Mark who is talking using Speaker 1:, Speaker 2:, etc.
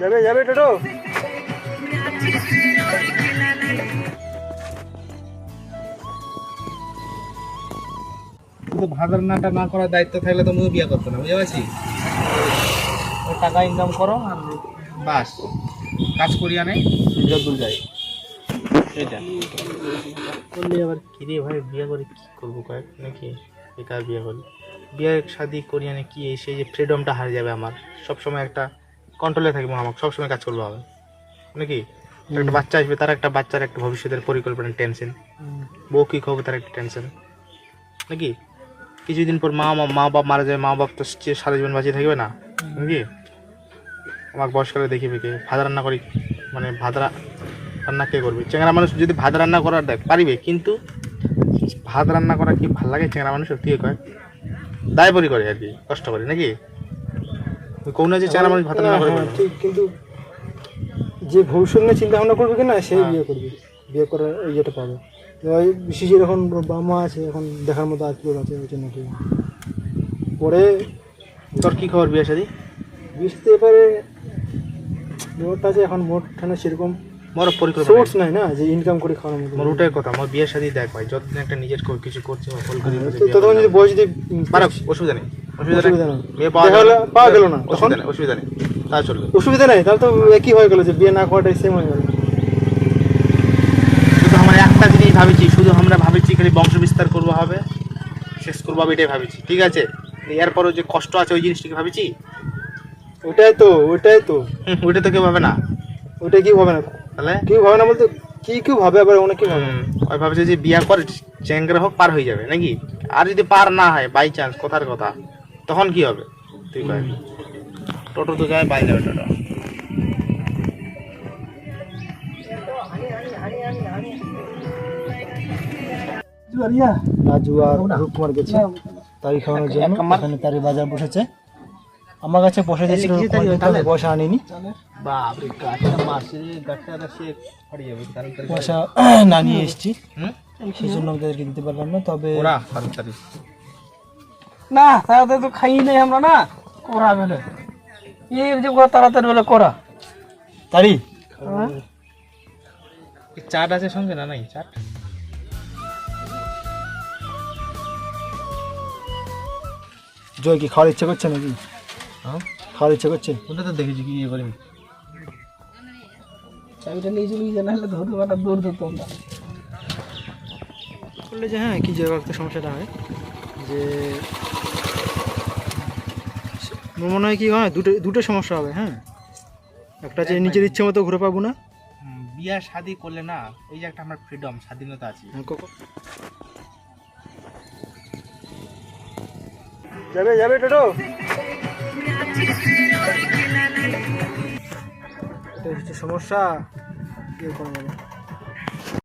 Speaker 1: যাবে যাবে টোটো।
Speaker 2: কিন্তু রান্নাটা না করার দায়িত্ব থাকলে তো মুই বিয়ে করতো না বুঝতে পারছি টাকা ইনকাম করো আর বাস। কাজ করি আনে যদ্দূর যাই। এটা
Speaker 3: করলে আবার কিরে ভাই বিয়ে করে কি করব কয়েক? নাকি বেকার বিয়ে করি? বিয়ে শাদি করি মানে কি এই সেই যে ফ্রিডমটা হারিয়ে যাবে আমার। সবসময় একটা কন্ট্রোলে থাকবে আমাকে সবসময় কাজ করব হবে নাকি? একটা বাচ্চা আসবে তার একটা বাচ্চার একটা ভবিষ্যতের পরিকল্পনা টেনশন বউ কি খাব তার একটা টেনশন নাকি? কিছুদিন পর মা মা- বাপ মারা যায় মা বাপ তো সারা জীবন বাঁচিয়ে থাকবে না। নাকি? আমাকে বয়সকালে দেখিবে কে ভাত রান্না করি মানে ভাত রান্না কে করবে? চেংরা মানুষ যদি ভাত রান্না করার দেখ পারিবে কিন্তু ভাত রান্না করা কি ভালো লাগে চেংরা মানুষ সত্যি কয়? দায় পরি করে আর কি কষ্ট করে নাকি? কোন যে চেংরা মানুষ ভাত রান্না করে।
Speaker 1: হ্যাঁ, ঠিক কিন্তু যে ভবিষ্যৎ নিয়ে চিন্তা ভাবনা করবে কিনা সেই
Speaker 3: হ্যাঁ।
Speaker 1: বিয়ে করবে বিয়ে করার ইয়েটা পাবে। বিশেষ এখন বাবা আছে এখন দেখার মতো আত্মীয় আছে ওই জন্য কি পরে
Speaker 3: তোর কি খবর বিয়ে শাদি?
Speaker 1: বুঝতে এবারে মোটটা আছে এখন মোট ঠান্ডা সেরকম
Speaker 3: মোর পরিকল্পনা
Speaker 1: সোর্স নাই না যে ইনকাম করে খাওয়ার মতো।
Speaker 3: মোর ওটাই কথা মোর বিয়ে শাদি দেখ ভাই যতদিন একটা নিজের কিছু করছে বা ফল করে
Speaker 1: হ্যাঁ, তো তখন যদি বয়স যদি
Speaker 3: পারাক অসুবিধা নেই। অসুবিধা নেই। বিয়ে পাওয়া গেল
Speaker 1: পাওয়া গেল না,
Speaker 3: অসুবিধা নেই অসুবিধা নেই। তা চলবে।
Speaker 1: অসুবিধা নেই তাহলে তো একই হয়ে গেল যে বিয়ে না করাটাই সেম হয়ে গেল।
Speaker 3: শুধু আমরা একটা জিনিস ভাবিছি শুধু আমরা ভাবিছি খালি বংশ বিস্তার করব হবে শেষ করব হবে এটাই ভাবিছি। ঠিক আছে? এরপরও যে কষ্ট আছে ওই জিনিসটাকে ভাবিছি?
Speaker 1: ওটাই তো ওটাই তো।
Speaker 3: ওইটা তো কেউ ভাবে না।
Speaker 1: ওটাই কি ভাবে না।
Speaker 3: তাহলে?
Speaker 1: কেউ ভাবে না বলতে কি কেউ ভাবে আবার অনেকে ভাবে
Speaker 3: হুম, ওই ভাবছে যে বিয়া করে চেঙ্গরা হোক পার হয়ে যাবে নাকি? আর যদি পার না হয় বাই চান্স কথার কথা। তখন কি হবে? তুই কয় টোটো তো যায় বাই যাবে টোটো।
Speaker 1: রাজু আর রূপকুমার গেছে। তারি খাওয়ানোর জন্য এখানে তারি বাজার বসেছে। আমার কাছে পয়সা আনিনি। না নিয়ে এসেছি।
Speaker 3: হুম?
Speaker 1: সেই জন্য আমি তাদেরকে দিতে পারলাম না তবে
Speaker 4: না তাড়াতাড়ি তো খাই নাই আমরা না? করা বেলে। এই যে করা তাড়াতাড়ি বেলে করা।
Speaker 1: তারি?
Speaker 3: চাট আছে সঙ্গে না নাই? চাট?
Speaker 1: জয় কি খাওয়ার ইচ্ছা করছে নাকি?
Speaker 3: হ্যাঁ?
Speaker 1: খাওয়ার ইচ্ছা করছে?
Speaker 3: ওটা তো দেখেছি কি ইয়ে করি।
Speaker 4: চাবিটা নিয়ে চলে গিয়ে নাহলে ধরতে পারতাম দৌড় ধরতো আমরা।
Speaker 1: বললে যে হ্যাঁ কি জায়গা একটা সমস্যাটা হয় যে আমার মনে হয় কি হয় দুটো দুটো সমস্যা হবে হ্যাঁ। একটা যে নিজের ইচ্ছে মতো ঘুরে পাবো না।
Speaker 3: বিয়া শাদি করলে না এই যে একটা আমার ফ্রিডম স্বাধীনতা আছে।
Speaker 1: হ্যাঁ, যাবে যাবে টোটো। এটা হচ্ছে সমস্যা। কি করা যাবে